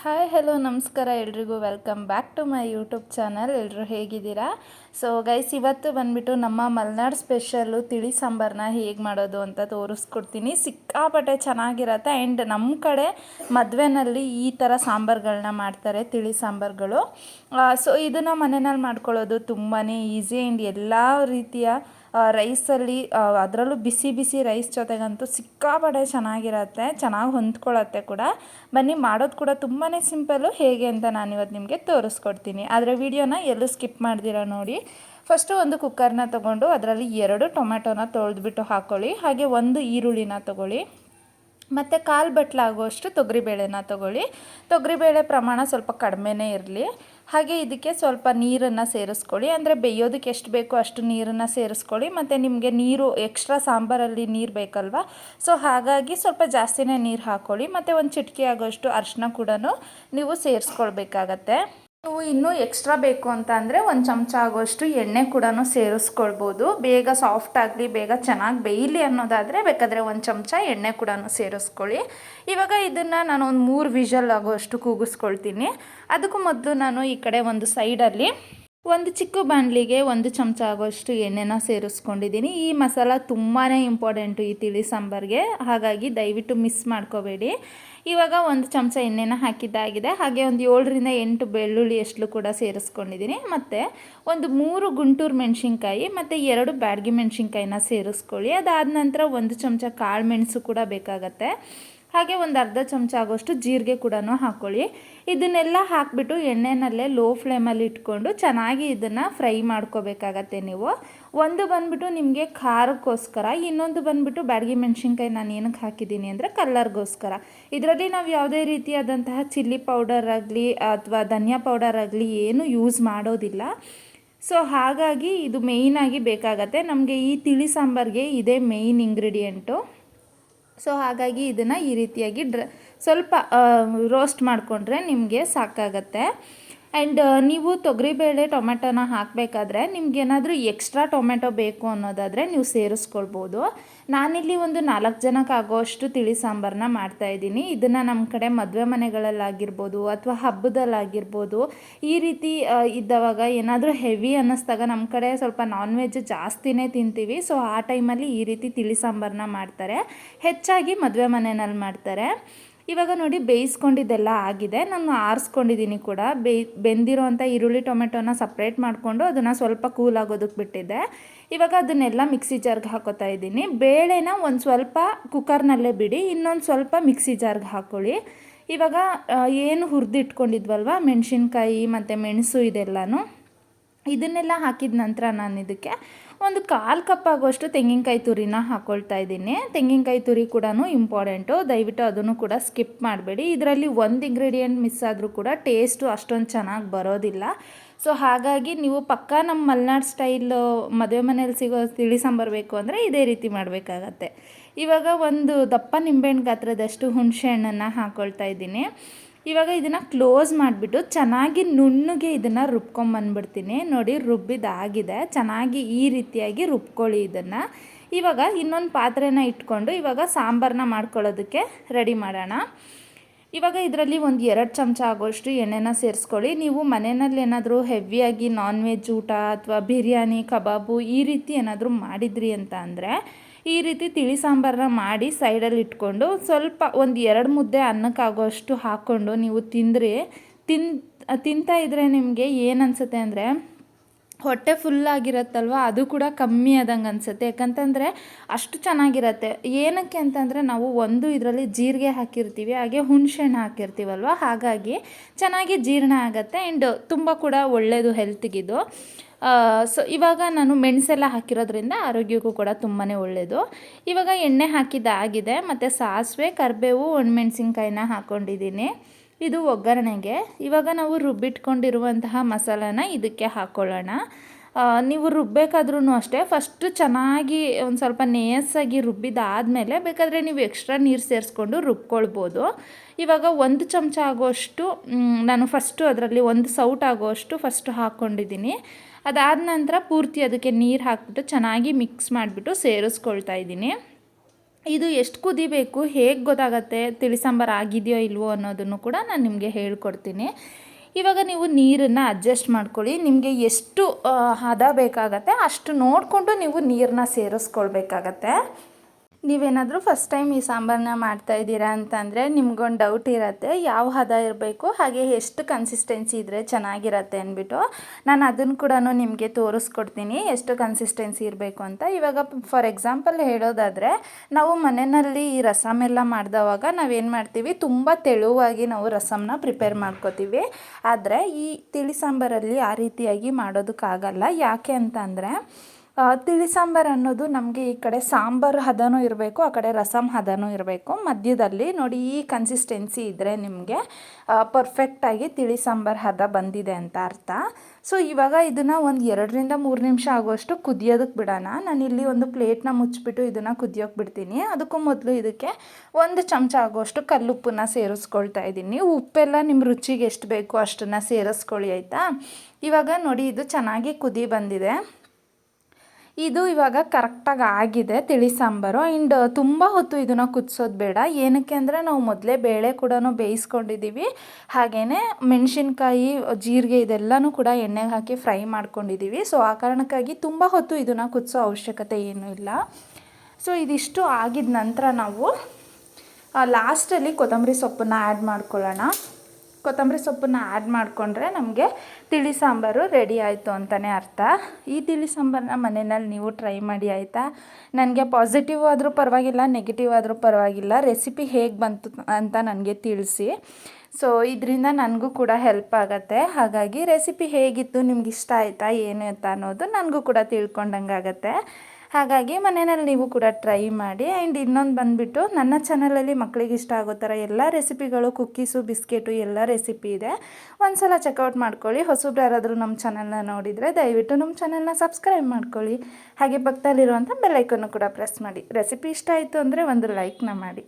Hi hello ನಮಸ್ಕಾರ ಎಲ್ರಿಗೂ. Welcome back to my YouTube channel ಎಲ್ಲರೂ ಹೇಗಿದ್ದೀರಾ? ಸೊ ಗೈಸ್ ಇವತ್ತು ಬಂದುಬಿಟ್ಟು ನಮ್ಮ ಮಲೆನಾಡು ಸ್ಪೆಷಲ್ಲು ತಿಳಿ ಸಾಂಬಾರನ್ನ ಹೇಗೆ ಮಾಡೋದು ಅಂತ ತೋರಿಸ್ಕೊಡ್ತೀನಿ. ಸಿಕ್ಕಾಪಟ್ಟೆ ಚೆನ್ನಾಗಿರತ್ತೆ. ಆ್ಯಂಡ್ ನಮ್ಮ ಕಡೆ ಮದುವೆನಲ್ಲಿ ಈ ಥರ ಸಾಂಬಾರುಗಳನ್ನ ಮಾಡ್ತಾರೆ ತಿಳಿ ಸಾಂಬಾರುಗಳು. ಸೊ ಇದನ್ನು ಮನೆಯಲ್ಲಿ ಮಾಡ್ಕೊಳ್ಳೋದು ತುಂಬಾ ಈಸಿ ಆ್ಯಂಡ್ ಎಲ್ಲ ರೀತಿಯ ರೈಸಲ್ಲಿ ಅದರಲ್ಲೂ ಬಿಸಿ ಬಿಸಿ ರೈಸ್ ಜೊತೆಗಂತೂ ಸಿಕ್ಕಾಪಟ್ಟೆ ಚೆನ್ನಾಗಿರತ್ತೆ, ಚೆನ್ನಾಗಿ ಹೊಂದ್ಕೊಳ್ಳತ್ತೆ ಕೂಡ. ಬನ್ನಿ, ಮಾಡೋದು ಕೂಡ ತುಂಬಾ ಸಿಂಪಲ್ಲು, ಹೇಗೆ ಅಂತ ನಾನು ಇವತ್ತು ನಿಮಗೆ ತೋರಿಸ್ಕೊಡ್ತೀನಿ. ಆದರೆ ವಿಡಿಯೋನ ಎಲ್ಲೂ ಸ್ಕಿಪ್ ಮಾಡ್ದಿರ ನೋಡಿ. ಫಸ್ಟು ಒಂದು ಕುಕ್ಕರ್ನ ತೊಗೊಂಡು ಅದರಲ್ಲಿ ಎರಡು ಟೊಮೆಟೊನ ತೊಳೆದ್ಬಿಟ್ಟು ಹಾಕ್ಕೊಳ್ಳಿ ಹಾಗೆ ಒಂದು ಈರುಳ್ಳಿನ ತೊಗೊಳ್ಳಿ. ಮತ್ತು ಕಾಲು ಬಟ್ಲಾಗುವಷ್ಟು ತೊಗರಿಬೇಳೆನ ತೊಗೊಳ್ಳಿ. ತೊಗರಿಬೇಳೆ ಪ್ರಮಾಣ ಸ್ವಲ್ಪ ಕಡಿಮೆನೇ ಇರಲಿ. ಹಾಗೆ ಇದಕ್ಕೆ ಸ್ವಲ್ಪ ನೀರನ್ನು ಸೇರಿಸ್ಕೊಳ್ಳಿ. ಅಂದರೆ ಬೇಯೋದಕ್ಕೆ ಎಷ್ಟು ಬೇಕೋ ಅಷ್ಟು ನೀರನ್ನು ಸೇರಿಸ್ಕೊಳ್ಳಿ. ಮತ್ತು ನಿಮಗೆ ನೀರು, ಎಕ್ಸ್ಟ್ರಾ ಸಾಂಬಾರಲ್ಲಿ ನೀರು ಬೇಕಲ್ವ? ಸೊ ಹಾಗಾಗಿ ಸ್ವಲ್ಪ ಜಾಸ್ತಿನೇ ನೀರು ಹಾಕ್ಕೊಳ್ಳಿ ಮತ್ತು ಒಂದು ಚಿಟಿಕೆ ಆಗೋಷ್ಟು ಅರಿಶಿನ ಕೂಡ ನೀವು ಸೇರಿಸ್ಕೊಳ್ಬೇಕಾಗತ್ತೆ. ನೀವು ಇನ್ನೂ ಎಕ್ಸ್ಟ್ರಾ ಬೇಕು ಅಂತ ಅಂದರೆ ಒಂದು ಚಮಚ ಆಗೋಷ್ಟು ಎಣ್ಣೆ ಕೂಡ ಸೇರಿಸ್ಕೊಳ್ಬೋದು. ಬೇಗ ಸಾಫ್ಟ್ ಆಗಲಿ, ಬೇಗ ಚೆನ್ನಾಗಿ ಬೇಯಲಿ ಅನ್ನೋದಾದರೆ ಬೇಕಾದರೆ ಒಂದು ಚಮಚ ಎಣ್ಣೆ ಕೂಡ ಸೇರಿಸ್ಕೊಳ್ಳಿ. ಇವಾಗ ಇದನ್ನು ನಾನು ಒಂದು ಮೂರು ವಿಷಲ್ ಆಗೋಷ್ಟು ಕೂಗಿಸ್ಕೊಳ್ತೀನಿ. ಅದಕ್ಕೂ ಮೊದಲು ನಾನು ಈ ಕಡೆ ಒಂದು ಸೈಡಲ್ಲಿ ಒಂದು ಚಿಕ್ಕ ಬಾಣಲಿಗೆ ಒಂದು ಚಮಚ ಆಗೋಷ್ಟು ಎಣ್ಣೆನ ಸೇರಿಸ್ಕೊಂಡಿದ್ದೀನಿ. ಈ ಮಸಾಲ ತುಂಬಾ ಇಂಪಾರ್ಟೆಂಟು ಈ ತಿಳಿ ಸಾಂಬಾರಿಗೆ. ಹಾಗಾಗಿ ದಯವಿಟ್ಟು ಮಿಸ್ ಮಾಡ್ಕೋಬೇಡಿ. ಇವಾಗ ಒಂದು ಚಮಚ ಎಣ್ಣೆನ ಹಾಕಿದ್ದಾಗಿದೆ ಹಾಗೆ ಒಂದು ಏಳರಿಂದ ಎಂಟು ಬೆಳ್ಳುಳ್ಳಿ ಎಷ್ಟು ಕೂಡ ಸೇರಿಸ್ಕೊಂಡಿದ್ದೀನಿ. ಮತ್ತು ಒಂದು ಮೂರು ಗುಂಟೂರು ಮೆಣಸಿನ್ಕಾಯಿ, ಮತ್ತು ಎರಡು ಬ್ಯಾಡ್ಗೆ ಮೆಣಸಿನ್ಕಾಯಿನ ಸೇರಿಸ್ಕೊಳ್ಳಿ. ಅದಾದ ನಂತರ ಒಂದು ಚಮಚ ಕಾಳು ಮೆಣಸು ಕೂಡ ಬೇಕಾಗತ್ತೆ. ಹಾಗೆ ಒಂದು ಅರ್ಧ ಚಮಚ ಆಗೋಷ್ಟು ಜೀರಿಗೆ ಕೂಡ ಹಾಕ್ಕೊಳ್ಳಿ ಇದನ್ನೆಲ್ಲ ಹಾಕಿಬಿಟ್ಟು ಎಣ್ಣೆನಲ್ಲೇ ಲೋ ಫ್ಲೇಮಲ್ಲಿ ಇಟ್ಕೊಂಡು ಚೆನ್ನಾಗಿ ಇದನ್ನು ಫ್ರೈ ಮಾಡ್ಕೋಬೇಕಾಗತ್ತೆ ನೀವು. ಒಂದು ಬಂದುಬಿಟ್ಟು ನಿಮಗೆ ಖಾರಕ್ಕೋಸ್ಕರ, ಇನ್ನೊಂದು ಬಂದುಬಿಟ್ಟು ಬ್ಯಾಡಗಿ ಮೆಣಸಿನ್ಕಾಯಿ ನಾನು ಏನಕ್ಕೆ ಹಾಕಿದ್ದೀನಿ ಅಂದರೆ ಕಲ್ಲರ್ಗೋಸ್ಕರ. ಇದರಲ್ಲಿ ನಾವು ಯಾವುದೇ ರೀತಿಯಾದಂತಹ ಚಿಲ್ಲಿ ಪೌಡರ್ ಆಗಲಿ ಅಥವಾ ಧನಿಯಾ ಪೌಡರ್ ಆಗಲಿ ಏನು ಯೂಸ್ ಮಾಡೋದಿಲ್ಲ. ಸೊ ಹಾಗಾಗಿ ಇದು ಮೇಯ್ನಾಗಿ ಬೇಕಾಗತ್ತೆ. ನಮಗೆ ಈ ತಿಳಿ ಸಾಂಬಾರಿಗೆ ಇದೇ ಮೇಯ್ನ್ ಇಂಗ್ರೀಡಿಯೆಂಟು ಸೊ ಹಾಗಾಗಿ ಇದನ್ನು ಈ ರೀತಿಯಾಗಿ ಡ್ರ ಸ್ವಲ್ಪ ರೋಸ್ಟ್ ಮಾಡಿಕೊಂಡ್ರೆ ನಿಮಗೆ ಸಾಕಾಗತ್ತೆ. ಆ್ಯಂಡ್ ನೀವು ತೊಗರಿಬೇಳೆ ಟೊಮೆಟೊನ ಹಾಕಬೇಕಾದ್ರೆ ನಿಮ್ಗೇನಾದರೂ ಎಕ್ಸ್ಟ್ರಾ ಟೊಮೆಟೊ ಬೇಕು ಅನ್ನೋದಾದರೆ ನೀವು ಸೇರಿಸ್ಕೊಳ್ಬೋದು. ನಾನಿಲ್ಲಿ ಒಂದು ನಾಲ್ಕು ಜನಕ್ಕೆ ಆಗೋಷ್ಟು ತಿಳಿ ಸಾಂಬಾರನ್ನ ಮಾಡ್ತಾಯಿದ್ದೀನಿ ಇದನ್ನು ನಮ್ಮ ಕಡೆ ಮದುವೆ ಮನೆಗಳಲ್ಲಾಗಿರ್ಬೋದು ಅಥವಾ ಹಬ್ಬದಲ್ಲಾಗಿರ್ಬೋದು, ಈ ರೀತಿ ಇದ್ದವಾಗ ಏನಾದರೂ ಹೆವಿ ಅನ್ನಿಸ್ದಾಗ ನಮ್ಮ ಕಡೆ ಸ್ವಲ್ಪ ನಾನ್ ವೆಜ್ ಜಾಸ್ತಿನೇ ತಿಂತೀವಿ. ಸೊ ಆ ಟೈಮಲ್ಲಿ ಈ ರೀತಿ ತಿಳಿ ಸಾಂಬಾರನ್ನ ಮಾಡ್ತಾರೆ. ಹೆಚ್ಚಾಗಿ ಮದುವೆ ಮನೆಯಲ್ಲಿ ಮಾಡ್ತಾರೆ. ಇವಾಗ ನೋಡಿ ಬೇಯಿಸ್ಕೊಂಡಿದ್ದೆಲ್ಲ ಆಗಿದೆ. ನಾನು ಆರಿಸ್ಕೊಂಡಿದ್ದೀನಿ ಕೂಡ. ಬೇಯ್ ಬೆಂದಿರೋಂಥ ಈರುಳ್ಳಿ, ಟೊಮೆಟೊನ ಸಪ್ರೇಟ್ ಮಾಡಿಕೊಂಡು ಅದನ್ನು ಸ್ವಲ್ಪ ಕೂಲ್ ಆಗೋದಕ್ಕೆ ಬಿಟ್ಟಿದ್ದೆ. ಇವಾಗ ಅದನ್ನೆಲ್ಲ ಮಿಕ್ಸಿ ಜಾರ್ಗೆ ಹಾಕೋತಾ ಇದ್ದೀನಿ. ಬೇಳೆನ ಒಂದು ಸ್ವಲ್ಪ ಕುಕ್ಕರ್ನಲ್ಲೇ ಬಿಡಿ, ಇನ್ನೊಂದು ಸ್ವಲ್ಪ ಮಿಕ್ಸಿ ಜಾರ್ಗೆ ಹಾಕ್ಕೊಳ್ಳಿ ಇವಾಗ ಏನು ಹುರಿದಿಟ್ಕೊಂಡಿದ್ವಲ್ವ? ಮೆಣಸಿನ್ಕಾಯಿ ಮತ್ತು ಮೆಣಸು ಇದೆಲ್ಲನೂ. ಇದನ್ನೆಲ್ಲ ಹಾಕಿದ ನಂತರ ನಾನು ಇದಕ್ಕೆ ಒಂದು ಕಾಲು ಕಪ್ ಆಗುವಷ್ಟು ತೆಂಗಿನಕಾಯಿ ತುರಿನ ಹಾಕ್ಕೊಳ್ತಾ ಇದ್ದೀನಿ. ತೆಂಗಿನಕಾಯಿ ತುರಿ ಕೂಡ ಇಂಪಾರ್ಟೆಂಟು ದಯವಿಟ್ಟು ಅದನ್ನು ಕೂಡ ಸ್ಕಿಪ್ ಮಾಡಬೇಡಿ. ಇದರಲ್ಲಿ ಒಂದು ಇಂಗ್ರೀಡಿಯೆಂಟ್ ಮಿಸ್ ಆದರೂ ಕೂಡ ಟೇಸ್ಟು ಅಷ್ಟೊಂದು ಚೆನ್ನಾಗಿ ಬರೋದಿಲ್ಲ. ಸೊ ಹಾಗಾಗಿ ನೀವು ಪಕ್ಕ ನಮ್ಮ ಮಲೆನಾಡು ಸ್ಟೈಲು ಮದುವೆ ಮನೇಲಿ ಸಿಗೋ ತಿಳಿ ಸಾಂಬಾರು ಬೇಕು ಅಂದರೆ ಇದೇ ರೀತಿ ಮಾಡಬೇಕಾಗತ್ತೆ. ಇವಾಗ ಒಂದು ದಪ್ಪ ನಿಂಬೆಹಣ್ಣು ಗಾತ್ರದಷ್ಟು ಹುಣಸೆ ಹಣ್ಣನ್ನು ಹಾಕ್ಕೊಳ್ತಾ ಇದ್ದೀನಿ. ಇವಾಗ ಇದನ್ನು ಕ್ಲೋಸ್ ಮಾಡಿಬಿಟ್ಟು ಚೆನ್ನಾಗಿ ನುಣ್ಣಗೆ ಇದನ್ನು ರುಬ್ಕೊಂಬಂದ್ಬಿಡ್ತೀನಿ ನೋಡಿ ರುಬ್ಬಿದಾಗಿದೆ. ಚೆನ್ನಾಗಿ ಈ ರೀತಿಯಾಗಿ ರುಬ್ಕೊಳ್ಳಿ ಇದನ್ನು. ಇವಾಗ ಇನ್ನೊಂದು ಪಾತ್ರೆನ ಇಟ್ಕೊಂಡು ಇವಾಗ ಸಾಂಬಾರನ್ನ ಮಾಡ್ಕೊಳ್ಳೋದಕ್ಕೆ ರೆಡಿ ಮಾಡೋಣ. ಇವಾಗ ಇದರಲ್ಲಿ ಒಂದು ಎರಡು ಚಮಚ ಆಗೋಷ್ಟು ಎಣ್ಣೆನ ಸೇರಿಸ್ಕೊಳ್ಳಿ. ನೀವು ಮನೆಯಲ್ಲಿ ಏನಾದರೂ ಹೆವಿಯಾಗಿ ನಾನ್ ವೆಜ್ ಊಟ ಅಥವಾ ಬಿರಿಯಾನಿ, ಕಬಾಬು ಈ ರೀತಿ ಏನಾದರೂ ಮಾಡಿದ್ರಿ ಅಂತ ಅಂದರೆ ಈ ರೀತಿ ತಿಳಿ ಸಾಂಬಾರನ್ನ ಮಾಡಿ ಸೈಡಲ್ಲಿ ಇಟ್ಕೊಂಡು ಸ್ವಲ್ಪ ಒಂದು ಎರಡು ಮುದ್ದೆ ಅನ್ನಕ್ಕಾಗೋಷ್ಟು ಹಾಕ್ಕೊಂಡು ನೀವು ತಿಂದರೆ ತಿನ್, ತಿಂತಾ ಇದ್ದರೆ ನಿಮಗೆ ಏನು ಅನಿಸುತ್ತೆ ಅಂದರೆ ಹೊಟ್ಟೆ ಫುಲ್ಲಾಗಿರತ್ತಲ್ವ ಅದು ಕೂಡ ಕಮ್ಮಿ ಆದಂಗೆ ಅನಿಸುತ್ತೆ. ಯಾಕಂತಂದರೆ ಅಷ್ಟು ಚೆನ್ನಾಗಿರತ್ತೆ. ಏನಕ್ಕೆ ಅಂತಂದರೆ ನಾವು ಒಂದು ಇದರಲ್ಲಿ ಜೀರಿಗೆ ಹಾಕಿರ್ತೀವಿ, ಹಾಗೆ ಹುಣಸೆಹಣ್ಣು ಹಾಕಿರ್ತೀವಲ್ವ? ಹಾಗಾಗಿ ಚೆನ್ನಾಗಿ ಜೀರ್ಣ ಆಗುತ್ತೆ. ಆ್ಯಂಡ್ ತುಂಬ ಕೂಡ ಒಳ್ಳೆಯದು ಹೆಲ್ತ್ಗಿದು ಸೊ ಇವಾಗ ನಾನು ಮೆಣಸೆಲ್ಲ ಹಾಕಿರೋದ್ರಿಂದ ಆರೋಗ್ಯಕ್ಕೂ ಕೂಡ ತುಂಬಾ ಒಳ್ಳೆಯದು ಇವಾಗ ಎಣ್ಣೆ ಹಾಕಿದ್ದಾಗಿದೆ. ಮತ್ತು ಸಾಸಿವೆ, ಕರಿಬೇವು, ಒಣಮೆಣ್ಸಿನ್ಕಾಯಿನ ಹಾಕ್ಕೊಂಡಿದ್ದೀನಿ ಇದು ಒಗ್ಗರಣೆಗೆ. ಇವಾಗ ನಾವು ರುಬ್ಬಿಟ್ಕೊಂಡಿರುವಂತಹ ಮಸಾಲಾನ ಇದಕ್ಕೆ ಹಾಕ್ಕೊಳ್ಳೋಣ ನೀವು ರುಬ್ಬೇಕಾದ್ರೂ ಅಷ್ಟೇ. ಫಸ್ಟು ಚೆನ್ನಾಗಿ ಒಂದು ಸ್ವಲ್ಪ ನೇಯಸ್ಸಾಗಿ ರುಬ್ಬಿದಾದಮೇಲೆ ಬೇಕಾದರೆ ನೀವು ಎಕ್ಸ್ಟ್ರಾ ನೀರು ಸೇರಿಸ್ಕೊಂಡು ರುಬ್ಕೊಳ್ಬೋದು. ಇವಾಗ ಒಂದು ಚಮಚ ಆಗೋಷ್ಟು ನಾನು ಫಸ್ಟು ಅದರಲ್ಲಿ ಒಂದು ಸೌಟ್ ಆಗೋಷ್ಟು ಫಸ್ಟ್ ಹಾಕ್ಕೊಂಡಿದ್ದೀನಿ ಅದಾದ ನಂತರ ಪೂರ್ತಿ ಅದಕ್ಕೆ ನೀರು ಹಾಕ್ಬಿಟ್ಟು ಚೆನ್ನಾಗಿ ಮಿಕ್ಸ್ ಮಾಡಿಬಿಟ್ಟು ಸೇರಿಸ್ಕೊಳ್ತಾ ಇದ್ದೀನಿ. ಇದು ಎಷ್ಟು ಕುದಿಬೇಕು ಹೇಗೆ ಗೊತ್ತಾಗತ್ತೆ, ತಿಳಿಸಾಂಬಾರು ಆಗಿದೆಯೋ ಇಲ್ವೋ ಅನ್ನೋದನ್ನು ಕೂಡ ನಾನು ನಿಮಗೆ ಹೇಳ್ಕೊಡ್ತೀನಿ. ಇವಾಗ ನೀವು ನೀರನ್ನು ಅಡ್ಜಸ್ಟ್ ಮಾಡ್ಕೊಳ್ಳಿ. ನಿಮಗೆ ಎಷ್ಟು ಹದ ಬೇಕಾಗತ್ತೆ ಅಷ್ಟು ನೋಡಿಕೊಂಡು ನೀವು ನೀರನ್ನ ಸೇರಿಸ್ಕೊಳ್ಬೇಕಾಗತ್ತೆ. ನೀವೇನಾದರೂ ಫಸ್ಟ್ ಟೈಮ್ ಈ ಸಾಂಬಾರನ್ನ ಮಾಡ್ತಾ ಇದ್ದೀರಾ ಅಂತಂದರೆ ನಿಮ್ಗೊಂದು ಡೌಟ್ ಇರುತ್ತೆ, ಯಾವ ಹದ ಇರಬೇಕು, ಹಾಗೆ ಎಷ್ಟು ಕನ್ಸಿಸ್ಟೆನ್ಸಿ ಇದ್ದರೆ ಚೆನ್ನಾಗಿರತ್ತೆ ಅಂದ್ಬಿಟ್ಟು ನಾನು ಅದನ್ನು ಕೂಡ ನಿಮಗೆ ತೋರಿಸ್ಕೊಡ್ತೀನಿ, ಎಷ್ಟು ಕನ್ಸಿಸ್ಟೆನ್ಸಿ ಇರಬೇಕು ಅಂತ. ಇವಾಗ ಫಾರ್ ಎಕ್ಸಾಂಪಲ್ ಹೇಳೋದಾದರೆ, ನಾವು ಮನೆಯಲ್ಲಿ ಈ ರಸಮ್ ಎಲ್ಲ ಮಾಡಿದವಾಗ ನಾವೇನು ಮಾಡ್ತೀವಿ, ತುಂಬ ತೆಳುವಾಗಿ ನಾವು ರಸಮ್ನ ಪ್ರಿಪೇರ್ ಮಾಡ್ಕೋತೀವಿ. ಆದರೆ ಈ ತಿಳಿ ಸಾಂಬಾರಲ್ಲಿ ಆ ರೀತಿಯಾಗಿ ಮಾಡೋದಕ್ಕಾಗಲ್ಲ. ಯಾಕೆ ಅಂತಂದರೆ ತಿಳಿ ಸಾಂಬಾರು ಅನ್ನೋದು ನಮಗೆ ಈ ಕಡೆ ಸಾಂಬಾರು ಹದನೂ ಇರಬೇಕು, ಆ ಕಡೆ ರಸಮ್ ಹದನೂ ಇರಬೇಕು. ಮಧ್ಯದಲ್ಲಿ ನೋಡಿ ಈ ಕನ್ಸಿಸ್ಟೆನ್ಸಿ ಇದ್ದರೆ ನಿಮಗೆ ಪರ್ಫೆಕ್ಟಾಗಿ ತಿಳಿ ಸಾಂಬಾರು ಹದ ಬಂದಿದೆ ಅಂತ ಅರ್ಥ. ಸೊ ಇವಾಗ ಇದನ್ನು ಒಂದು ಎರಡರಿಂದ ಮೂರು ನಿಮಿಷ ಆಗುವಷ್ಟು ಕುದಿಯೋದಕ್ಕೆ ಬಿಡೋಣ. ಇಲ್ಲಿ ಒಂದು ಪ್ಲೇಟ್ನ ಮುಚ್ಚಿಬಿಟ್ಟು ಇದನ್ನು ಕುದಿಯೋಕೆ ಬಿಡ್ತೀನಿ. ಅದಕ್ಕೂ ಮೊದಲು ಇದಕ್ಕೆ ಒಂದು ಚಮಚ ಆಗುವಷ್ಟು ಕಲ್ಲುಪ್ಪನ್ನ ಸೇರಿಸ್ಕೊಳ್ತಾ ಇದ್ದೀನಿ. ಉಪ್ಪೆಲ್ಲ ನಿಮ್ಮ ರುಚಿಗೆ ಎಷ್ಟು ಬೇಕು ಅಷ್ಟನ್ನು ಸೇರಿಸ್ಕೊಳ್ಳಿ, ಆಯಿತಾ? ಇವಾಗ ನೋಡಿ ಇದು ಚೆನ್ನಾಗಿ ಕುದಿ ಬಂದಿದೆ. ಇದು ಇವಾಗ ಕರೆಕ್ಟಾಗಿ ಆಗಿದೆ, ತಿಳಿ ಸಾಂಬಾರು. ಆ್ಯಂಡ್ ತುಂಬ ಹೊತ್ತು ಇದನ್ನು ಕುದಿಸೋದು ಬೇಡ. ಏನಕ್ಕೆ ಅಂದರೆ ನಾವು ಮೊದಲೇ ಬೇಳೆ ಕೂಡ ಬೇಯಿಸ್ಕೊಂಡಿದ್ದೀವಿ ಹಾಗೆಯೇ ಮೆಣಸಿನ್ಕಾಯಿ, ಜೀರಿಗೆ ಇದೆಲ್ಲನೂ ಕೂಡ ಎಣ್ಣೆಗೆ ಹಾಕಿ ಫ್ರೈ ಮಾಡ್ಕೊಂಡಿದ್ದೀವಿ ಸೊ ಆ ಕಾರಣಕ್ಕಾಗಿ ತುಂಬ ಹೊತ್ತು ಇದನ್ನು ಕುದಿಸೋ ಅವಶ್ಯಕತೆ ಏನೂ ಇಲ್ಲ. ಸೊ ಇದಿಷ್ಟು ಆಗಿದ ನಂತರ ನಾವು ಲಾಸ್ಟಲ್ಲಿ ಕೊತ್ತಂಬರಿ ಸೊಪ್ಪನ್ನು ಆ್ಯಡ್ ಮಾಡ್ಕೊಳ್ಳೋಣ. ಕೊತ್ತಂಬರಿ ಸೊಪ್ಪನ್ನ ಆ್ಯಡ್ ಮಾಡಿಕೊಂಡ್ರೆ ನಮಗೆ ತಿಳಿ ಸಾಂಬಾರು ರೆಡಿ ಆಯಿತು ಅಂತಲೇ ಅರ್ಥ. ಈ ತಿಳಿ ಸಾಂಬಾರನ್ನ ಮನೆಯಲ್ಲಿ ನೀವು ಟ್ರೈ ಮಾಡಿ ಆಯಿತಾ? ನನಗೆ ಪಾಸಿಟಿವ್ ಆದರೂ ಪರವಾಗಿಲ್ಲ ನೆಗೆಟಿವ್ ಆದರೂ ಪರವಾಗಿಲ್ಲ. ರೆಸಿಪಿ ಹೇಗೆ ಬಂತು ಅಂತ ನನಗೆ ತಿಳಿಸಿ. ಸೊ ಇದರಿಂದ ನನಗೂ ಕೂಡ ಹೆಲ್ಪ್ ಆಗುತ್ತೆ. ಹಾಗಾಗಿ ರೆಸಿಪಿ ಹೇಗಿತ್ತು, ನಿಮ್ಗೆ ಇಷ್ಟ ಆಯಿತಾ, ಏನು ಅಂತ ಅನ್ನೋದು ನನಗೂ ಕೂಡ ತಿಳ್ಕೊಂಡಂಗೆ ಆಗುತ್ತೆ ಹಾಗಾಗಿ ಮನೆಯಲ್ಲಿ ನೀವು ಕೂಡ ಟ್ರೈ ಮಾಡಿ ಆ್ಯಂಡ್ ಇನ್ನೊಂದು ಬಂದುಬಿಟ್ಟು ನನ್ನ ಚಾನಲಲ್ಲಿ ಮಕ್ಕಳಿಗೆ ಇಷ್ಟ ಆಗೋ ಥರ ಎಲ್ಲ ರೆಸಿಪಿಗಳು ಕುಕ್ಕೀಸು ಬಿಸ್ಕೆಟು ಎಲ್ಲ ರೆಸಿಪಿ ಇದೆ. ಒಂದು ಸಲ ಚೆಕ್ಔಟ್ ಮಾಡ್ಕೊಳ್ಳಿ. ಹೊಸಬ್ರು ಯಾರಾದರೂ ನಮ್ಮ ಚಾನಲ್ನ ನೋಡಿದರೆ ದಯವಿಟ್ಟು ನಮ್ಮ ಚಾನಲ್ನ ಸಬ್ಸ್ಕ್ರೈಬ್ ಮಾಡ್ಕೊಳ್ಳಿ. ಹಾಗೆ ಪಕ್ಕದಲ್ಲಿರುವಂಥ ಬೆಲ್ಲೈಕನ್ನು ಕೂಡ ಪ್ರೆಸ್ ಮಾಡಿ. ರೆಸಿಪಿ ಇಷ್ಟ ಆಯಿತು ಅಂದರೆ ಒಂದು ಲೈಕ್ನ ಮಾಡಿ.